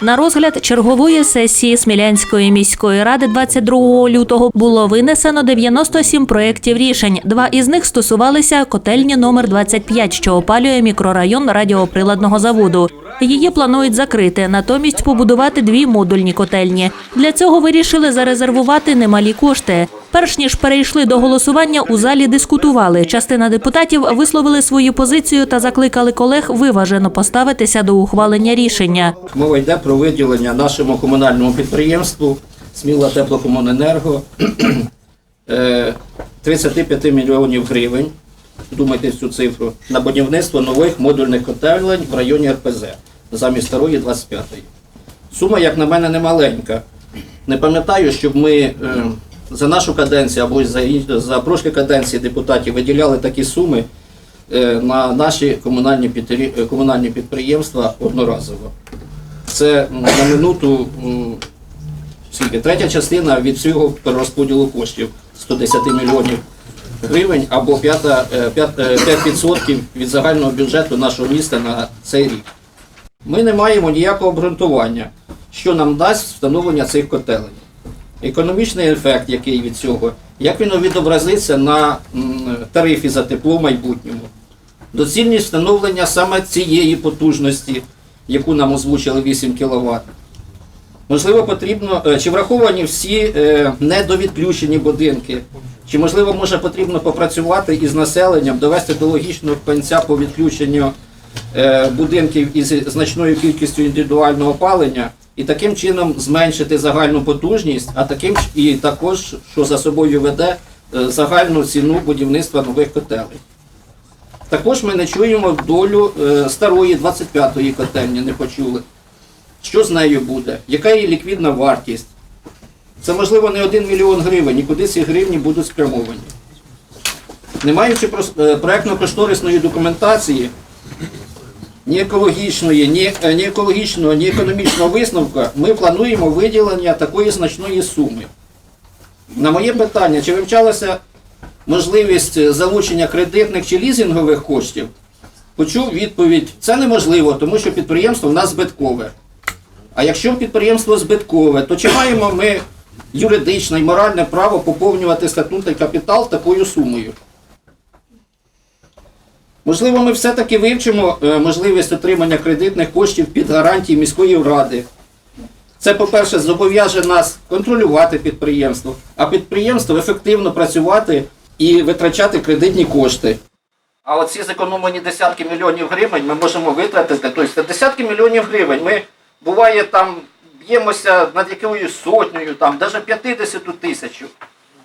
На розгляд чергової сесії Смілянської міської ради 22 лютого було винесено 97 проєктів рішень. Два із них стосувалися котельні номер 25, що опалює мікрорайон радіоприладного заводу. Її планують закрити, натомість побудувати дві модульні котельні. Для цього вирішили зарезервувати немалі кошти. Перш ніж перейшли до голосування, у залі дискутували. Частина депутатів висловили свою позицію та закликали колег виважено поставитися до ухвалення рішення. Мова йде про виділення нашому комунальному підприємству Сміла Теплокомуненерго е, 35 мільйонів гривень, думайте цю цифру, на будівництво нових модульних котелень в районі РПЗ замість старої 25-ї. Сума, як на мене, не маленька. Не пам'ятаю, щоб ми е, за нашу каденцію або за, за прошлі каденції депутатів виділяли такі суми е, на наші комунальні, е, комунальні підприємства одноразово. Це на минуту скільки? третя частина від цього перерозподілу коштів 110 мільйонів гривень або п'ята, е, 5% від загального бюджету нашого міста на цей рік. Ми не маємо ніякого обґрунтування, що нам дасть встановлення цих котелень. Економічний ефект, який від цього, як він відобразиться на тарифі за тепло в майбутньому. Доцільність встановлення саме цієї потужності, яку нам озвучили 8 кВт. Можливо, потрібно, е, чи враховані всі е, недовідключені будинки, чи можливо може потрібно попрацювати із населенням, довести до логічного кінця по відключенню е, будинків із значною кількістю індивідуального опалення і таким чином зменшити загальну потужність, а таким і також, що за собою веде е, загальну ціну будівництва нових котелень. Також ми не чуємо долю е, старої 25-ї котельні, не почули. Що з нею буде? Яка її ліквідна вартість? Це можливо не 1 мільйон гривень, і куди ці гривні будуть спрямовані. Не маючи прос- е, документації, ні екологічної, ні, е, ні екологічного, ні економічного висновка, ми плануємо виділення такої значної суми. На моє питання, чи вивчалася можливість залучення кредитних чи лізингових коштів, почув відповідь: це неможливо, тому що підприємство в нас збиткове. А якщо підприємство збиткове, то чи маємо ми юридичне і моральне право поповнювати статутний капітал такою сумою? Можливо, ми все-таки вивчимо е, можливість отримання кредитних коштів під гарантії міської ради. Це, по-перше, зобов'яже нас контролювати підприємство, а підприємство ефективно працювати і витрачати кредитні кошти. А оці зекономлені десятки мільйонів гривень ми можемо витратити. Тобто десятки мільйонів гривень ми буває там б'ємося над якоюсь сотнею, там, навіть 50 тисяч.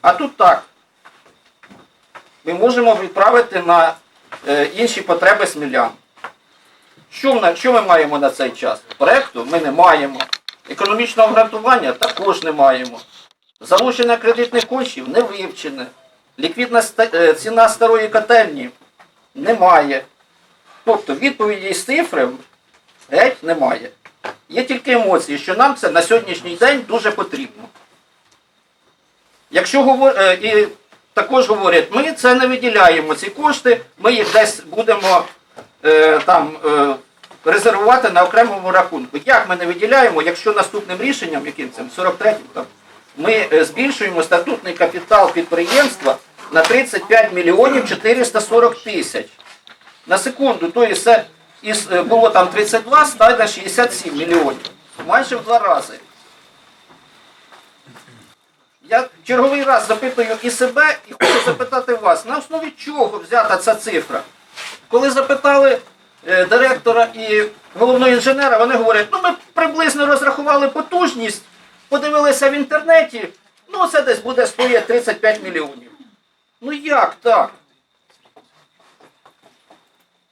А тут так. Ми можемо відправити на інші потреби смілян. Що, що ми маємо на цей час? Проекту ми не маємо. Економічного грантування також не маємо. Залучення кредитних коштів не вивчене. Ліквідна е, ціна старої котельні немає. Тобто відповіді з цифри геть немає. Є тільки емоції, що нам це на сьогоднішній день дуже потрібно. Якщо говор... е, також говорять, ми це не виділяємо, ці кошти, ми їх десь будемо е, там е, резервувати на окремому рахунку. Як ми не виділяємо, якщо наступним рішенням, яким цим 43-м, там, ми е, збільшуємо статутний капітал підприємства на 35 мільйонів 440 тисяч. На секунду, то це із, е, було там 32, стане 67 мільйонів. Майже в два рази. Я черговий раз запитую і себе, і хочу запитати вас, на основі чого взята ця цифра? Коли запитали е, директора і головного інженера, вони говорять, ну ми приблизно розрахували потужність, подивилися в інтернеті, ну це десь буде стоїть 35 мільйонів. Ну як так?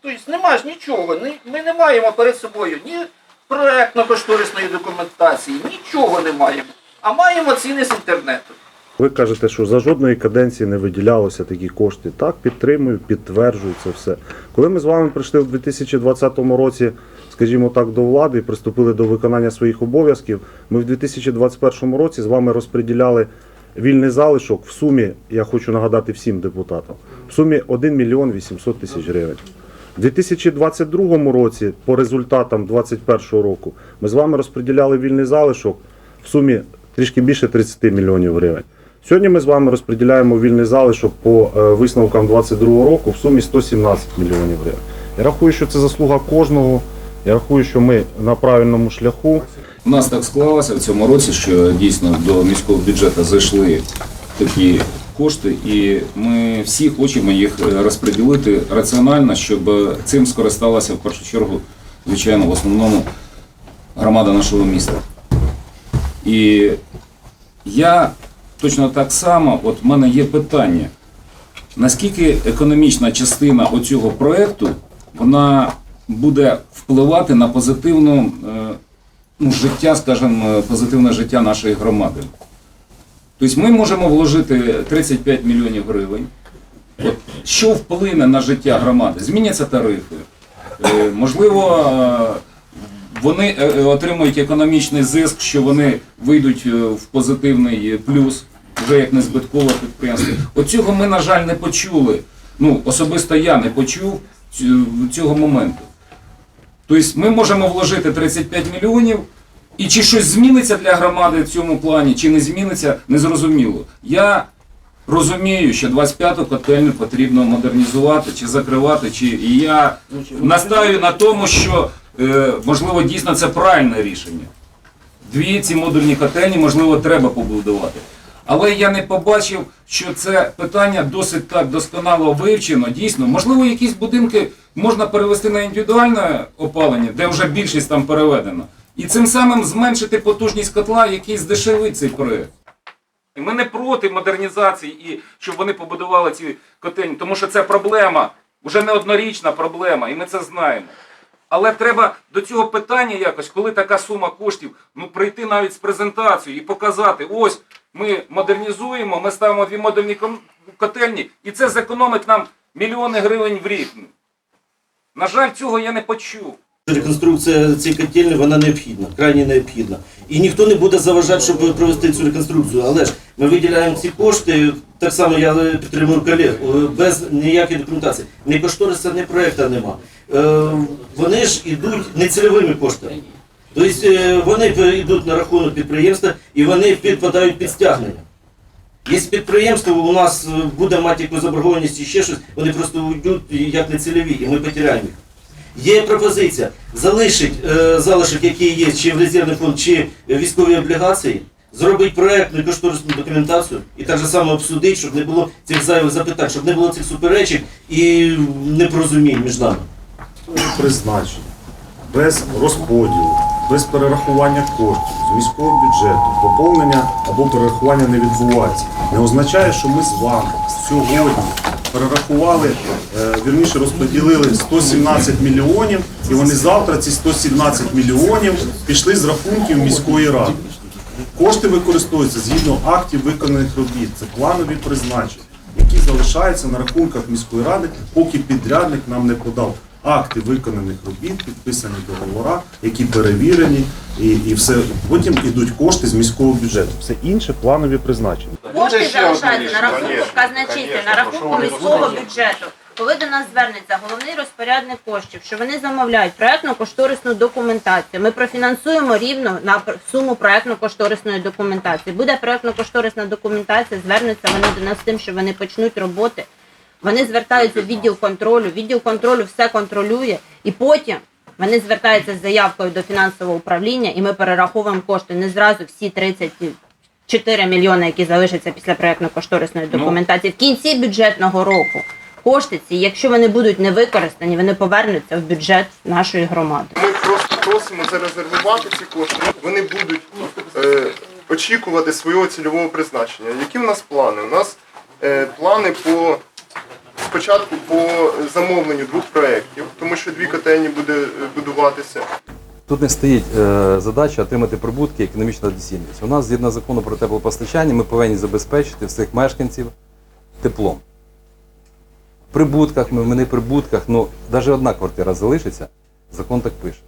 Тобто нема ж нічого. Ми не маємо перед собою ні проектно-кошторисної документації, нічого не маємо. А маємо ціни з інтернету. Ви кажете, що за жодної каденції не виділялося такі кошти. Так, підтримую, підтверджую це все. Коли ми з вами прийшли в 2020 році, скажімо так, до влади і приступили до виконання своїх обов'язків, ми в 2021 році з вами розподіляли вільний залишок в сумі, я хочу нагадати всім депутатам, в сумі 1 мільйон 800 тисяч гривень. У 2022 році, по результатам 2021 року, ми з вами розподіляли вільний залишок в сумі трішки більше 30 мільйонів гривень. Сьогодні ми з вами розподіляємо вільний залишок по е, висновкам 2022 року в сумі 117 мільйонів гривень. Я рахую, що це заслуга кожного. Я рахую, що ми на правильному шляху. У нас так склалося в цьому році, що дійсно до міського бюджету зайшли такі кошти, і ми всі хочемо їх е, розподілити раціонально, щоб цим скористалася в першу чергу, звичайно, в основному громада нашого міста. І я точно так само, от в мене є питання, наскільки економічна частина оцього проєкту вона буде впливати на позитивну е, ну, життя, скажімо, позитивне життя нашої громади. Тобто ми можемо вложити 35 мільйонів гривень. От, що вплине на життя громади? Зміняться тарифи. Е, можливо, е, вони е, е, отримують економічний зиск, що вони вийдуть е, в позитивний плюс, вже як незбиткове підприємство. Оцього ми, на жаль, не почули. Ну, особисто я не почув цього моменту. Тобто ми можемо вложити 35 мільйонів, і чи щось зміниться для громади в цьому плані, чи не зміниться, незрозуміло. Я розумію, що 25-ту котельню потрібно модернізувати чи закривати, чи і я настаю на тому, що можливо дійсно це правильне рішення. Дві ці модульні котельні, можливо, треба побудувати. Але я не побачив, що це питання досить так досконало вивчено. Дійсно, можливо, якісь будинки можна перевести на індивідуальне опалення, де вже більшість там переведена, і цим самим зменшити потужність котла, який здешевить цей проект. І Ми не проти модернізації і щоб вони побудували ці котельні, тому що це проблема, вже не однорічна проблема, і ми це знаємо. Але треба до цього питання якось, коли така сума коштів, ну прийти навіть з презентацією і показати, ось ми модернізуємо, ми ставимо дві модульні котельні, і це зекономить нам мільйони гривень в рік. На жаль, цього я не почув. Реконструкція цієї котельні вона необхідна, крайне необхідна. І ніхто не буде заважати, щоб провести цю реконструкцію. Але ж ми виділяємо ці кошти, так само я підтримую колег, е, без ніякої документації. Ні кошториса, ні проєкту нема. Е, Вони ж йдуть нецільовими коштами. Тобто е, вони йдуть на рахунок підприємства і вони підпадають під стягнення. Якщо підприємство у нас буде мати якусь заборгованість і ще щось, вони просто йдуть як нецільові, і ми потеряємо їх. Є пропозиція залишить е, залишок, який є чи в резервний фонд, чи військові облігації, зробити проєктну і кошторисну документацію і так же само обсудити, щоб не було цих зайвих запитань, щоб не було цих суперечок і непорозумінь між нами. призначення, без розподілу, без перерахування коштів з міського бюджету, поповнення або перерахування не відбувається. Не означає, що ми з вами сьогодні перерахували, е, вірніше розподілили 117 мільйонів, і вони завтра ці 117 мільйонів пішли з рахунків міської ради. Кошти використовуються згідно актів виконаних робіт. Це планові призначення, які залишаються на рахунках міської ради, поки підрядник нам не подав акти виконаних робіт, підписані договори, які перевірені, і, і все. Потім йдуть кошти з міського бюджету. Все інше планові призначення. Кошти залишаються на рахунку казначейства, на рахунку міського бюджету. Коли до нас звернеться головний розпорядник коштів, що вони замовляють проектно-кошторисну документацію, ми профінансуємо рівно на суму проектно-кошторисної документації. Буде проектно-кошторисна документація, звернуться вони до нас з тим, що вони почнуть роботи. Вони звертаються в відділ контролю, відділ контролю все контролює, і потім вони звертаються з заявкою до фінансового управління, і ми перераховуємо кошти не зразу всі 34 мільйони, які залишаться після проектно-кошторисної документації. В кінці бюджетного року кошти ці, якщо вони будуть не використані, вони повернуться в бюджет нашої громади. Ми просто просимо зарезервувати ці кошти. Вони будуть е, очікувати свого цільового призначення. Які в нас плани? У нас е, плани по спочатку по замовленню двох проєктів, тому що дві котельні буде е, будуватися. Тут не стоїть е, задача отримати прибутки і економічна доцільність. У нас згідно закону про теплопостачання ми повинні забезпечити всіх мешканців теплом. В прибутках, ми, не прибутках, ну навіть одна квартира залишиться, закон так пише.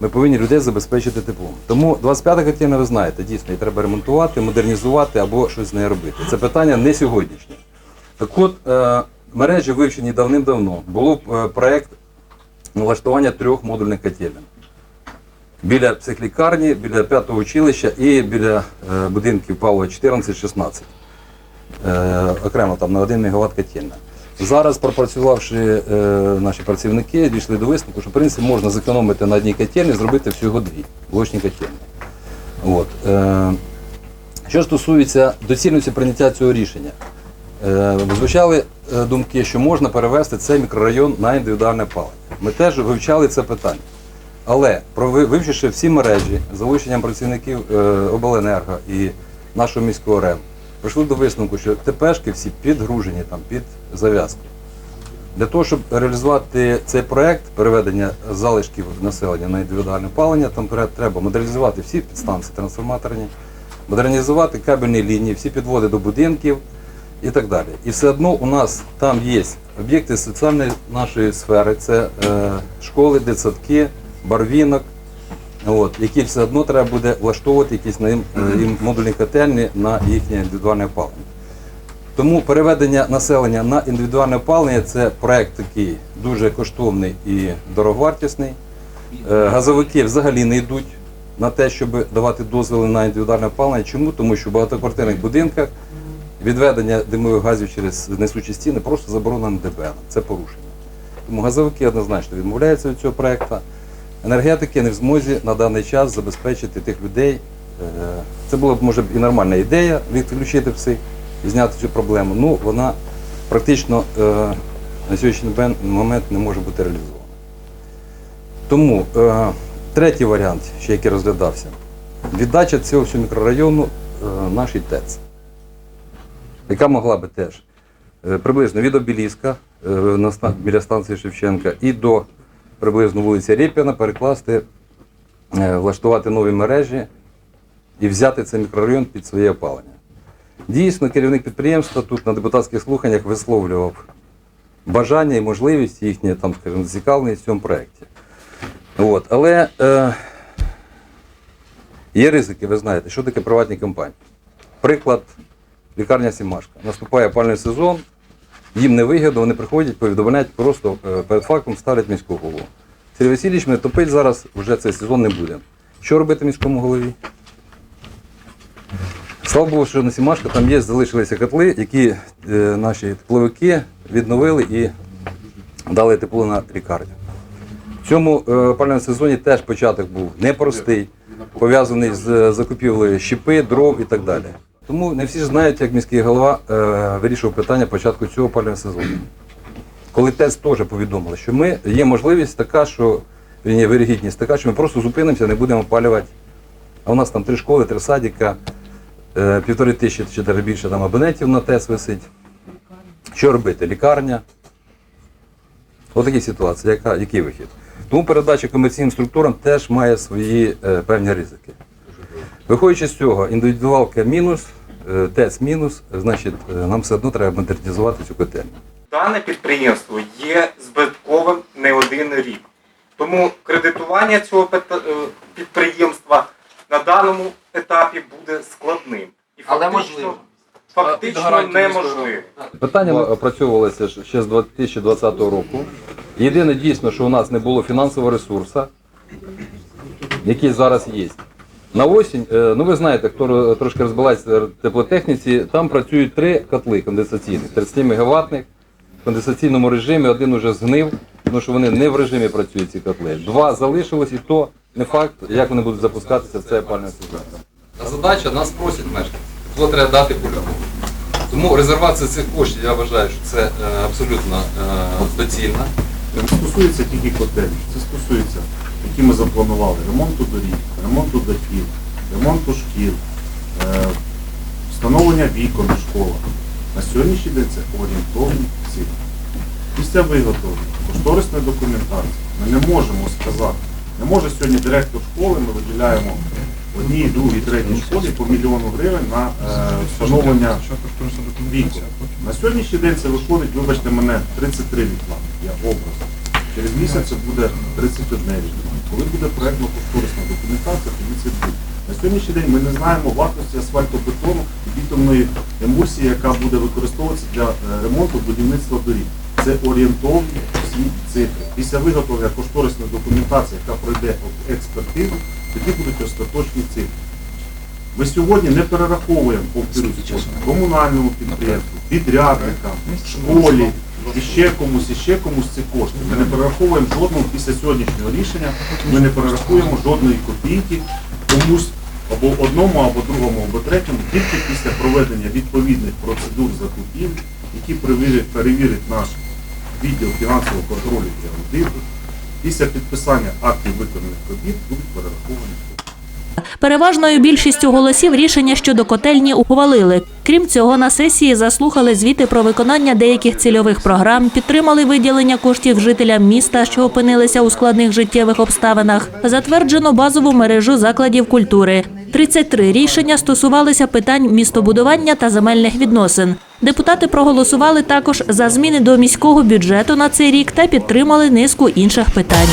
Ми повинні людей забезпечити теплом. Тому 25-та котельня, ви знаєте, дійсно, її треба ремонтувати, модернізувати або щось з нею робити. Це питання не сьогоднішнє. Так от, е, мережі вивчені давним-давно. Був е, проєкт налаштування трьох модульних котелень. Біля психлікарні, біля п'ятого училища і біля е, будинків Павлова 14-16. Е, окремо там на 1 МВт котельня. Зараз, пропрацювавши е, наші працівники, дійшли до висновку, що в принципі можна зекономити на одній котельні, зробити всього дві блочні котельні. От. Що стосується доцільності прийняття цього рішення, звучали думки, що можна перевести цей мікрорайон на індивідуальне паливо. Ми теж вивчали це питання. Але вивчивши всі мережі залученням працівників е, обленерго і нашого міського РЕМ, прийшли до висновку, що ТПшки всі підгружені там під зав'язку. Для того, щоб реалізувати цей проект переведення залишків населення на індивідуальне палення, там треба модернізувати всі підстанції трансформаторні, модернізувати кабельні лінії, всі підводи до будинків і так далі. І все одно у нас там є об'єкти соціальної нашої сфери, це е, школи, дитсадки, барвінок, от, які все одно треба буде влаштовувати якісь на їм, е, їм модульні котельні на їхнє індивідуальне опалення. Тому переведення населення на індивідуальне опалення це проект такий дуже коштовний і дороговартісний. Е, Газовики взагалі не йдуть на те, щоб давати дозволи на індивідуальне опалення. Чому? Тому що в багатоквартирних будинках відведення димових газів через несучі стіни просто заборонено ДБН. Це порушення. Тому газовики однозначно відмовляються від цього проекту. Енергетики не в змозі на даний час забезпечити тих людей. Е, Це була б може і нормальна ідея відключити всіх і зняти цю проблему. Ну вона практично е, на сьогоднішній момент не може бути реалізована. Тому е, третій варіант, ще який розглядався, віддача цього всього мікрорайону нашій ТЕЦ, яка могла би теж приблизно від Обіліска біля станції Шевченка і до приблизно вулиці Рєпіна перекласти, е, влаштувати нові мережі і взяти цей мікрорайон під своє опалення. Дійсно, керівник підприємства тут на депутатських слуханнях висловлював бажання і можливість їхнє там, скажімо, зацікавленість в цьому проєкті. От. Але е, є ризики, ви знаєте, що таке приватні компанії. Приклад, лікарня Сімашка. Наступає опальний сезон, їм не вигідно, вони приходять, повідомляють, просто е, перед фактом ставлять міського голову. Сергій Васильович, ми топить зараз вже цей сезон не буде. Що робити міському голові? Слава Богу, що на Сімашка там є, залишилися котли, які е, наші тепловики відновили і дали тепло на лікарню. В цьому е, опалювальному сезоні теж початок був непростий, пов'язаний з е, закупівлею щепи, дров і так далі. Тому не всі ж знають, як міський голова е, вирішував питання початку цього опалювального сезону. Коли ТЕС теж повідомили, що ми є можливість така, що вірні, вирігідність така, що ми просто зупинимося, не будемо опалювати. А у нас там три школи, три садика, е, півтори тисячі чи навіть більше там абонентів на ТЕС висить. Що робити? Лікарня. Отакі ситуації, яка, який вихід? Тому передача комерційним структурам теж має свої е, певні ризики. Виходячи з цього, індивідуалка мінус, е, ТЕС мінус, значить, е, нам все одно треба модернізувати цю котельню. Дане підприємство є збитковим не один рік. Тому кредитування цього е, підприємства на даному етапі буде складним. І Але фактично, можливо. фактично неможливим. Питання опрацьовувалося ще з 2020 року. Єдине дійсно, що у нас не було фінансового ресурсу, який зараз є. На осінь, е, ну ви знаєте, хто трошки розбирається в теплотехніці, там працюють три котли конденсаційних, 30 мегаваттних в конденсаційному режимі, один уже згнив, тому що вони не в режимі працюють ці котли. Два залишилось, і то не факт, як вони будуть запускатися в цей опальний сезон. Задача нас просять мешканці. Тепло треба дати по-любому. Тому резервація цих коштів, я вважаю, що це е, абсолютно е, доцільна. Не стосується тільки котелів, це стосується, які ми запланували, ремонту доріг, ремонту дахів, ремонту шкіл, е, встановлення вікон у школах. На сьогоднішній день це орієнтовні ціни. Після виготовлення кошторисної документації ми не можемо сказати, не може сьогодні директор школи, ми виділяємо одній, другій, третій школі по мільйону гривень на е, встановлення вікон. На сьогоднішній день це виходить, вибачте мене, 33 вікна. Я образ. Через місяць це буде 31 вікна. Коли буде проєктно-кошторисна документація, тоді це буде. На сьогоднішній день ми не знаємо вартості асфальтобетону і бітумної емульсії, яка буде використовуватися для е, ремонту будівництва доріг. Це орієнтовні всі цифри. Після виготовлення кошторисної документації, яка пройде експертизу, тоді будуть остаточні цифри. Ми сьогодні не перераховуємо повторюсь, комунальному підприємству, підрядникам, школі, і ще комусь, і ще комусь ці кошти. Ми не перераховуємо жодного після сьогоднішнього рішення, ми не перерахуємо жодної копійки комусь або одному, або другому, або третьому, тільки після проведення відповідних процедур закупівель, які перевірить, перевірить наш відділ фінансового контролю і аудиту. Після підписання актів виконаних робіт будуть перераховані. Переважною більшістю голосів рішення щодо котельні ухвалили. Крім цього, на сесії заслухали звіти про виконання деяких цільових програм, підтримали виділення коштів жителям міста, що опинилися у складних життєвих обставинах. Затверджено базову мережу закладів культури. 33 рішення стосувалися питань містобудування та земельних відносин. Депутати проголосували також за зміни до міського бюджету на цей рік та підтримали низку інших питань.